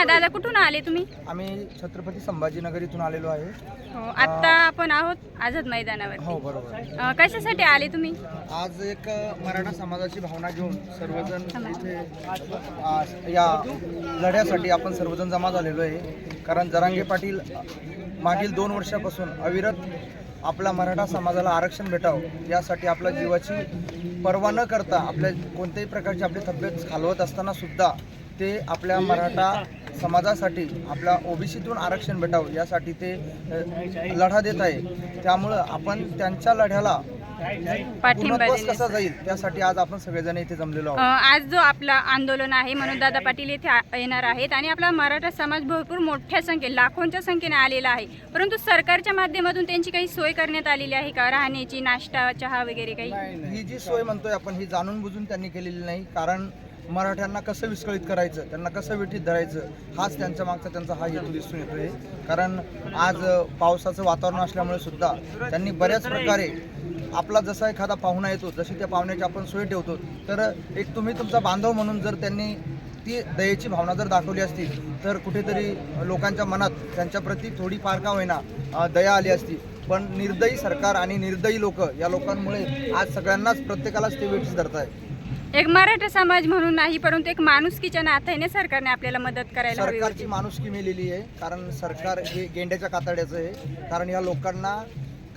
हा दादा कुठून आले तुम्ही? आम्ही छत्रपती संभाजीनगर इथून आलेलो आहे. हो आता आपण आहोत आझाद हो मैदानावर बरोबर कशासाठी आले तुम्ही? आज एक मराठा समाजाची भावना घेऊन सर्वजण इथे आ, या लढ्यासाठी आपण सर्वजण जमा झालेलो आहे. कारण जरांगे पाटील मागील दोन वर्षापासून अविरत आपल्या मराठा समाजाला आरक्षण भेटावं यासाठी आपल्या जीवाची पर्वा न करता आपल्या कोणत्याही प्रकारची आपली तब्येत घालवत असताना सुद्धा ते आपल्या मराठा समाजासाठी आपल्या ओबीसीतून आरक्षण भेटावं यासाठी ते लढा देत आहे. त्यामुळं आपण त्यांच्या लढ्याला कसा. जाईल त्यासाठी आज आपण सगळेजण इथे जमलेलो आहोत. आज जो आपला आंदोलन आहे म्हणून दादा पाटील येथे येणार आहेत आणि आपला मराठा समाज भरपूर मोठ्या संख्येने लाखोंच्या संख्येने आलेला आहे. परंतु सरकारच्या माध्यमातून त्यांची काही सोय करण्यात आलेली आहे का? राहण्याची नाश्ता चहा वगैरे काही? ही जी सोय म्हणतोय आपण ही जाणून बुजून त्यांनी केलेली नाही. कारण मराठ्यांना कसं विस्कळीत करायचं त्यांना कसं वेठीत धरायचं हाच त्यांच्या मागचा त्यांचा हा हेतू दिसून येतोय. कारण आज पावसाचं वातावरण असल्यामुळे सुद्धा त्यांनी बऱ्याच प्रकारे आपला जसा एखादा पाहुणा येतो जशी त्या पाहुण्याची आपण सोय ठेवतो तर एक तुम्ही तुमचा बांधव म्हणून जर त्यांनी ती दयेची भावना जर दाखवली असती तर कुठेतरी लोकांच्या मनात त्यांच्याप्रती थोडी फार का होईना दया आली असती. पण निर्दयी सरकार आणि निर्दयी लोक या लोकांमुळे आज सगळ्यांनाच प्रत्येकालाच ते वेठीस धरत आहे एक मराठा समाज म्हणून नाही परंतु एक माणुसकीच्या नात्याने सरकारने आपल्याला मदत करायला हवी सरकारची होती. माणुसकी मेलेली आहे कारण सरकार हे गेंड्याच्या कातड्याचं आहे. कारण या लोकांना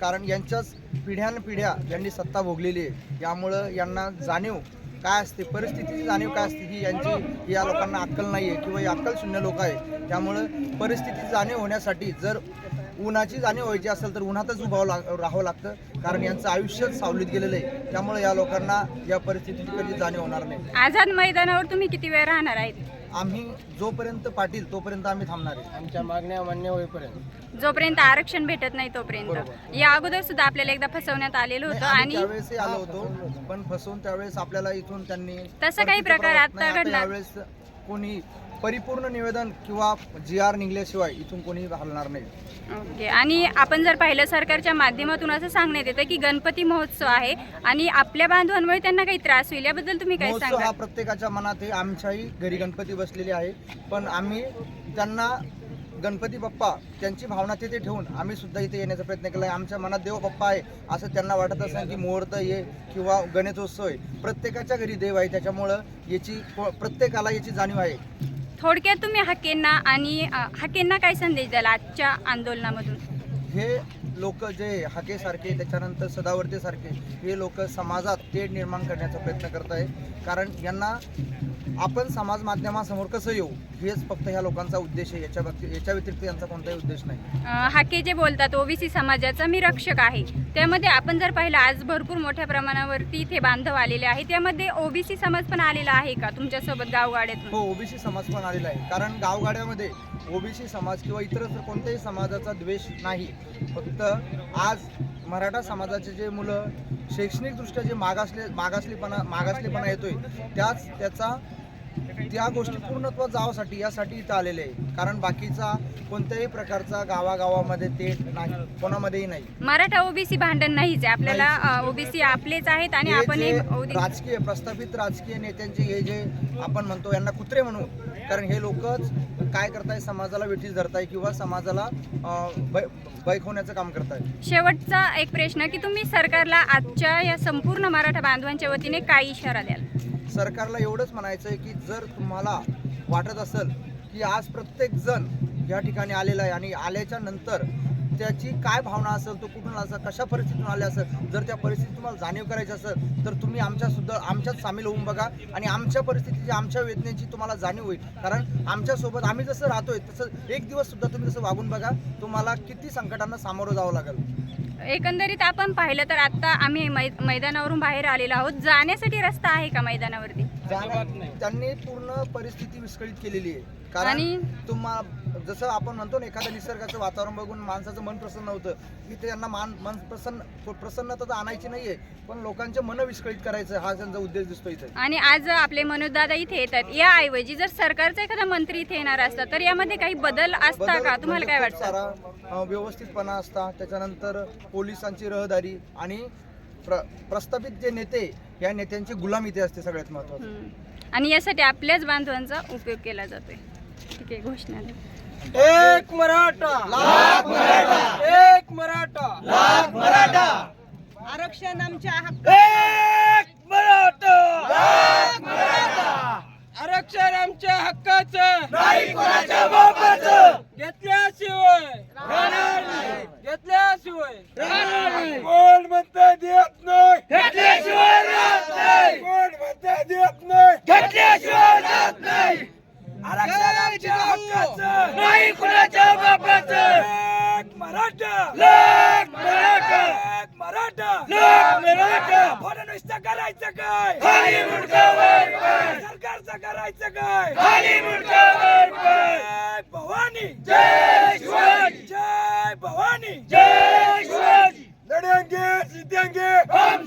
कारण यांच्याच पिढ्यानपिढ्या यांनी सत्ता भोगलेली आहे. यामुळं यांना जाणीव काय असते परिस्थितीची जाणीव काय असते ही यांची या लोकांना अक्कल नाही आहे किंवा ही अक्कल शून्य लोक आहे त्यामुळं परिस्थितीची जाणीव होण्यासाठी जर उन्हाची जाणीव व्हायची असेल तर उन्हातच उभावं लाग राहावं लागतं. कारण यांचं आयुष्यच सावलीत गेलेलं आहे. त्यामुळे या लोकांना या परिस्थितीची कधी जाणीव होणार नाही. आझाद मैदानावर तुम्ही किती वेळ राहणार आहेत? आम्ही जोपर्यंत पाटील तोपर्यंत आम्ही थांबणार आहे. आमच्या मागण्या मान्य होईपर्यंत. जोपर्यंत आरक्षण भेटत नाही तोपर्यंत. या अगोदर सुद्धा आपल्याला एकदा फसवण्यात आलेलं होतं आणि त्यावेळेसही आलो होतो पण फसवून त्यावेळेस आपल्याला इथून त्यांनी तसा काही परतीचा प्रकार प्रवास- आता नाही, घडला? यावेळेस कोणी परिपूर्ण निवेदन किंवा जी आर निघल्याशिवाय इथून कोणी हलणार नाही. ओके. आणि आपण जर पाहिलं सरकारच्या माध्यमातून असं सांगण्यात येतं की गणपती महोत्सव आहे आणि आपल्या बांधवांमुळे त्यांना काही त्रास होईल याबद्दल तुम्ही काय महोत्सव सांगा प्रत्येकाच्या मनात आहे. आमच्याही घरी गणपती बसलेले आहे. पण आम्ही त्यांना गणपती बाप्पा त्यांची भावना तिथे ठेवून आम्ही सुद्धा इथे येण्याचा प्रयत्न केला आहे आमच्या मनात देव बाप्पा आहे असं त्यांना वाटत असेल की मुहूर्त ये किंवा गणेशोत्सव आहे प्रत्येकाच्या घरी देव आहे त्याच्यामुळं याची प्रत्येकाला याची जाणीव आहे. थोडक्यात तुम्ही हकेंना आणि अ, हकेंना काय संदेश द्याल आजच्या आंदोलनामधून? हे लोक जे हाकेसारखे त्याच्यानंतर सदावर्ते सारखे हे लोक समाजात तेढ निर्माण करण्याचा प्रयत्न करत आहे कारण यांना आपण समाज माध्यमासमोर कसं येऊ हेच फक्त ह्या लोकांचा उद्देश आहे. याच्या बाबतीत याच्या व्यतिरिक्त यांचा कोणताही उद्देश नाही. हाके जे बोलतात ओबीसी समाजाचा मी रक्षक आहे. त्यामध्ये आपण जर पाहिलं आज भरपूर मोठ्या प्रमाणावरती इथे बांधव आलेले आहे त्यामध्ये ओबीसी समाज पण आलेला आहे का? तुमच्यासोबत गावगाड्यातून? हो ओबीसी समाज पण आलेला आहे. कारण गावगाड्यामध्ये ओबीसी समाज किंवा इतर कोणत्याही समाजाचा द्वेष नाही. फक्त आज मराठा समाजाचे जे मुलं शैक्षणिकदृष्ट्या जे मागासले मागासलेपणा मागासलेपणा येतोय त्याच त्याचा त्या गोष्टी पूर्णत्वात जावासाठी यासाठी इथं आलेले आहे. कारण बाकीचा कोणत्याही प्रकारचा गावागावामध्ये ते नाही कोणामध्येही नाही. मराठा ओबीसी भांडण नाहीच आहे. आपल्याला ओबीसी आपलेच आहेत आणि हे आपण जे OBC राजकीय प्रस्थापित राजकीय नेत्यांचे हे जे आपण म्हणतो यांना कुत्रे म्हणू कारण हे लोकच काय करताय? समाजाला वेठीस धरताय किंवा समाजाला अं, बै- बैकवण्याचं काम करताय? शेवटचा एक प्रश्न की तुम्ही सरकारला आजच्या या संपूर्ण मराठा बांधवांच्या वतीने काय इशारा द्याल? सरकारला एवढंच म्हणायचं आहे की जर तुम्हाला वाटत असेल की आज प्रत्येक जण या ठिकाणी आलेला आहे आणि आल्याच्यानंतर त्याची काय भावना असेल तो कुठून असेल कशा परिस्थितीतून आले असेल जर त्या परिस्थितीत तुम्हाला जाणीव करायची असेल तर तुम्ही आमच्या सुद्धा आमच्यात सामील होऊन बघा आणि आमच्या परिस्थितीची आमच्या वेदनेची तुम्हाला जाणीव होईल. कारण आमच्यासोबत आम्ही जसं राहतोय तसं एक दिवस सुद्धा तुम्ही तसं वागून बघा तुम्हाला किती संकटांना सामोरं जावं लागेल. एकंदरीत आपण पाहिलं तर आता आम्ही मै मैदानावरून बाहेर आलेलो आहोत. जाण्यासाठी रस्ता आहे का मैदानावरती? त्यांनी पूर्ण परिस्थिती विस्कळीत केलेली आहे. कारण तुम्हा जसं आपण म्हणतो ना एखाद्या निसर्गाचं वातावरण बघून माणसाचं मन प्रसन्न होतं की ते त्यांना मान मन प्रसन्न प्रसन्नता तर आणायची नाहीये पण लोकांचे मन विस्कळीत करायचं हा त्यांचा उद्देश दिसतो इथे. आणि आज आपले मनोजदादा इथे येतात. याऐवजी जर सरकारचा एखादा मंत्री इथे येणार असता तर यामध्ये काही बदल असता का? तुम्हाला काय वाटतं? व्यवस्थितपणा असता. त्याच्यानंतर पोलिसांची रहदारी आणि प्र प्रस्थापित जे नेते या नेत्यांची गुलाम इथे असते सगळ्यात महत्वाचं. आणि यासाठी आपल्याच बांधवांचा उपयोग केला जातोय. ठीक आहे घोषणा. एक मराठा. लाख मराठा. एक मराठा. आरक्षण आमच्या हक्क एक मराठा. लाख मराठा. आरक्षण आमच्या हक्काचं. नाही कोणाच्या बापाचं. घेतल्याशिवाय. राहणार नाही. घेतल्याशिवाय. राहणार नाही. कोण म्हणता देत नाही. घेतल्याशिवाय राहत नाही. कोण म्हणता देत नाही. घेतल्याशिवाय राहत नाही. आरक्षण नाही कुणाच्या बापाचं. मराठा. लाख मराठा. मराठा. लाख मराठा. फडणवीसचं करायचं काय? खाली भवानी. जय शिवाजी. जय भवानी. जय शिवाजी. लढेंगे जीतेंगे हम